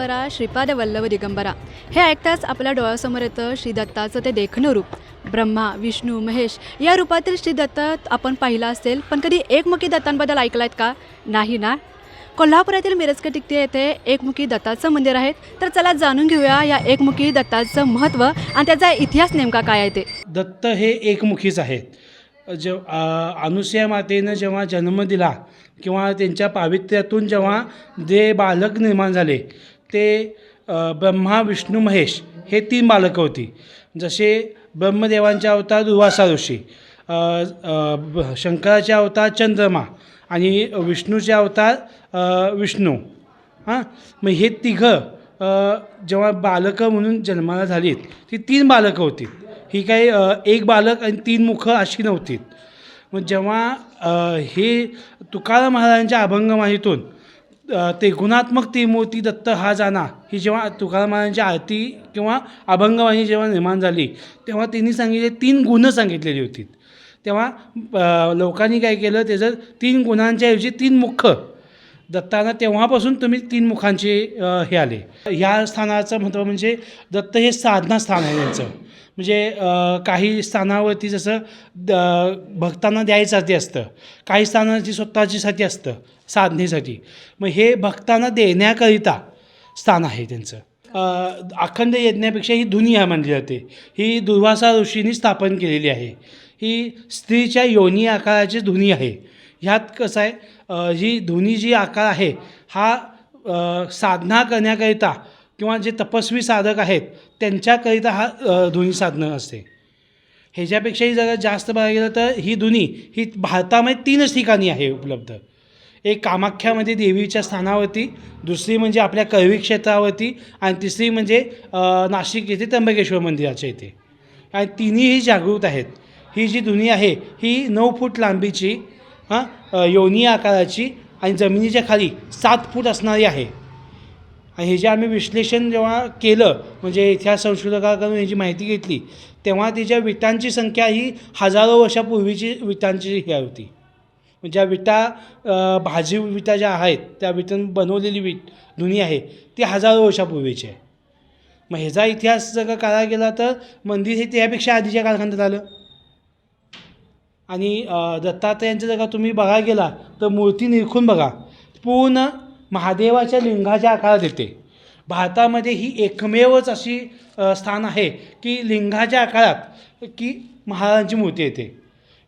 दिगंबरा श्रीपाद वल्लभ दिगंबरा. हे ऐकताच आपल्या डोळ्यासमोर येतं श्री दत्ताचं ते देखणं रूप. ब्रह्मा विष्णू महेश या रूपातील श्री दत्त आपण पाहिला असेल पण कधी एकमुखी दत्तांबद्दल ऐकलायत का? नाही ना? कोल्हापुरातील मिरजके टिकते येथे एकमुखी दत्ताचं मंदिर आहे. तर चला जाणून घेऊया या एकमुखी दत्ताचं महत्त्व आणि त्याचा इतिहास नेमका काय आहे ते. दत्त हे एकमुखीच आहेत. जे अनुसया मातेनं जेव्हा जन्म दिला किंवा त्यांच्या पावित्र्यातून जेव्हा जे बालक निर्माण झाले ते ब्रह्मा विष्णू महेश हे तीन बालकं होती. जसे ब्रह्मदेवांचे अवतार दुर्वासा ऋषी शंकराचे अवतार चंद्रमा आणि विष्णूचे अवतार विष्णू. हां? मग हे तिघं जेव्हा बालकं म्हणून जन्माला झालीत ती तीन बालकं होती. ही काही एक बालक आणि तीन मुखं अशी नव्हती मग जेव्हा हे तुकाराम महाराजांच्या अभंगमाहीतून ते गुणात्मक ती मूर्ती दत्त हा जाना. ही जेव्हा तुकारामांची आरती किंवा अभंगवाणी जेव्हा निर्माण झाली तेव्हा त्यांनी सांगितले तीन गुणं सांगितलेली होती. तेव्हा लोकांनी काय केलं त्याचं तीन गुणांच्या ऐवजी तीन मुख्य दत्तानं तेव्हापासून तुम्ही तीन मुखांचे हे आले. ह्या स्थानाचं महत्त्व म्हणजे दत्त हे साधना स्थान आहे त्यांचं म्हणजे काही स्थानावरती जसं द भक्तांना द्यायसाठी असतं. काही स्थानाची स्वतःचीसाठी असतं साधनेसाठी. मग हे भक्तांना देण्याकरिता स्थान आहे त्यांचं. अखंड यज्ञापेक्षा ही दुनिया मानली जाते ही दुर्वासा ऋषींनी स्थापन केलेली आहे. ही स्त्रीच्या योनी आकाराची धुनी आहे. ह्यात कसं आहे जी ही धुनी जी आकार आहे हा साधना करण्याकरिता किंवा जे तपस्वी साधक आहेत त्यांच्याकरिता हा अ, धुनी साधनं असते. ह्याच्यापेक्षाही जरा जास्त बघायला गेलं तर ही धुनी ही भारतामध्ये तीनच ठिकाणी आहे उपलब्ध. एक कामाख्यामध्ये देवीच्या स्थानावरती दुसरी म्हणजे आपल्या करवी क्षेत्रावरती आणि तिसरी म्हणजे नाशिक येथे त्र्यंबकेश्वर मंदिराच्या इथे. आणि तिन्हीही जागृत आहेत. ही जी धुनी आहे ही नऊ फूट लांबीची हां? योनी आकाराची आणि जमिनीच्या खाली सात फूट असणारी आहे. आणि हे जे आम्ही विश्लेषण जेव्हा केलं म्हणजे इतिहास संशोधकाकडून ह्याची माहिती घेतली तेव्हा तिच्या विटांची संख्या ही हजारो वर्षापूर्वीची विटांची ही होती. म्हणजे ज्या विटा भाजी विटा ज्या आहेत त्या विटांनी बनवलेली विट धुनी आहे ती हजारो वर्षापूर्वीची आहे. मग ह्याचा इतिहास जर का करायला गेला तर मंदिर हे त्यापेक्षा आधीच्या कालखंडात आलं. आणि अ, दत्तात्रयांचं जर का तुम्ही बघायला गेला तर मूर्ती निरखून बघा. पूर्ण महादेवाच्या लिंगाच्या आकारात येते. भारतामध्ये ही एकमेवच अशी स्थान आहे की लिंगाच्या आकारात की महाराजांची मूर्ती येते.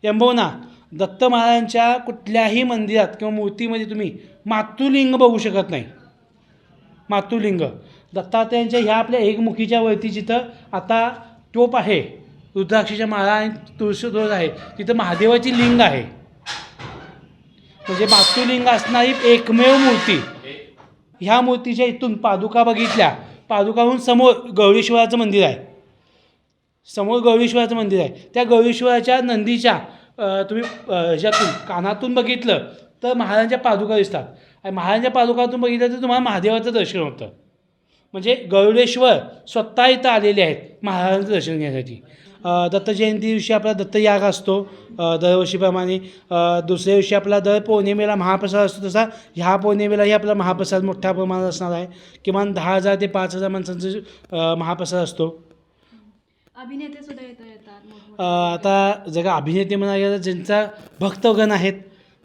यंबवना दत्त महाराजांच्या कुठल्याही मंदिरात किंवा मूर्तीमध्ये तुम्ही मातृलिंग बघू शकत नाही. मातृलिंग. दत्तात्रयांच्या ह्या आपल्या एकमुखीच्या वरती जिथं आता टोप आहे रुद्राक्षीच्या माळा आणि तुळशी आहे. तिथं महादेवाची लिंग आहे. म्हणजे मातृलिंग असणारी एकमेव मूर्ती. ह्या मूर्तीच्या इथून पादुका बघितल्या. पादुकाहून समोर गौरीश्वराचं मंदिर आहे. समोर गौरीश्वराचं मंदिर आहे. त्या गौरीश्वराच्या नंदीच्या तुम्ही ह्याच्यातून कानातून बघितलं तर महाराजांच्या पादुका दिसतात. आणि महाराजांच्या पादुकातून बघितलं तर तुम्हाला महादेवाचं दर्शन होतं. म्हणजे गरुडेश्वर स्वतः इथं आलेले आहेत महाराजांचं दर्शन घेण्यासाठी. दत्त जयंती दिवशी आपला दत्त याग असतो. दरवर्षीप्रमाणे. दुसऱ्या दिवशी आपला दर पौर्णिमेला महाप्रसाद असतो तसा. ह्या पौर्णिमेलाही आपला महाप्रसाद मोठ्या प्रमाणात असणार आहे. किमान दहा हजार ते पाच हजार माणसांचा महाप्रसाद असतो. अभिनेते सुद्धा येतं येतात. आता का अभिनेते तर ज्यांचा भक्तगण आहेत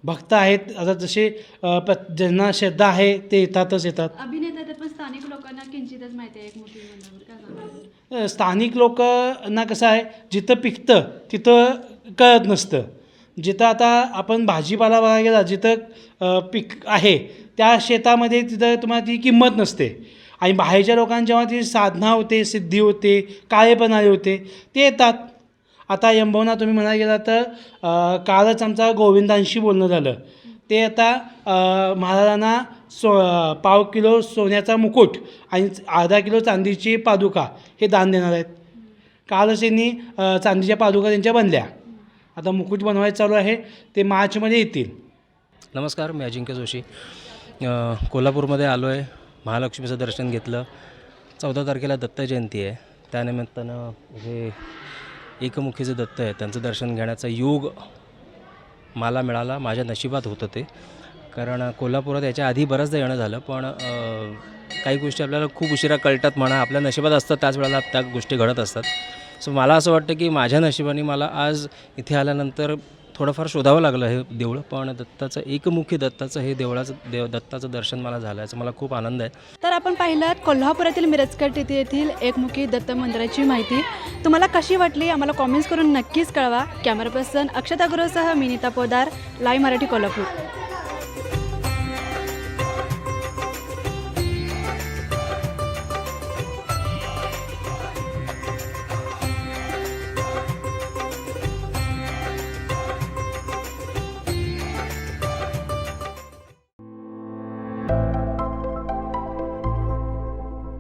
भक्त आहेत. आता जसे ज्यांना श्रद्धा आहे ते येतातच येतात. अभिनेते येतात पण स्थानिक लोकांना किंचितच माहिती आहे स्थानिक लोकांना कसं आहे जिथं पिकतं तिथं कळत नसतं. जिथं आता आपण भाजीपाला बघायला गेला जिथं पीक आहे त्या शेतामध्ये तिथं तुम्हाला ती किंमत नसते. आणि बाहेरच्या लोकांना जेव्हा ती साधना होते सिद्धी होते काळेपणाले होते ते येतात. आता यंबवना तुम्ही म्हणायला गेला तर कालच आमचा गोविंदांशी बोलणं झालं. ते आता महाराजांना सो पाव किलो सोन्याचा मुकुट आणि अर्धा किलो चांदीची पादुका हे दान देणार आहेत. कालच त्यांनी चांदीच्या पादुका त्यांच्या बनल्या. आता मुकुट बनवायचं चालू आहे ते मार्चमध्ये येतील. नमस्कार मी अजिंक्य जोशी. कोल्हापूरमध्ये आलो आहे महालक्ष्मीचं दर्शन घेतलं. चौदा तारखेला दत्त जयंती आहे. त्यानिमित्तानं हे जे दत्त आहे त्यांचं दर्शन घेण्याचा योग मला मिळाला. माझ्या नशिबात होतं ते. कारण कोल्हापुरात याच्या आधी बऱ्याचदा येणं झालं पण काही गोष्टी आपल्याला खूप उशिरा कळतात म्हणा. आपल्या नशिबात असतात त्याच वेळेला त्या गोष्टी घडत असतात. सो मला असं वाटतं की माझ्या नशिबाने मला आज इथे आल्यानंतर थोडंफार शोधावं लागलं हे देऊळ पण दत्ताचं एकमुखी दत्ताचं हे देवळाचं देव दत्ताचं दर्शन मला झालं याचा मला खूप आनंद आहे. तर आपण पाहिलं कोल्हापुरातील मिरजकट येथे येथील एकमुखी दत्त मंदिराची माहिती. तुम्हाला कशी वाटली आम्हाला कॉमेंट्स करून नक्कीच कळवा. कॅमेरा पर्सन अक्षता गुरुसह मिनिता पोदार लाईव्ह मराठी कोल्हापूर.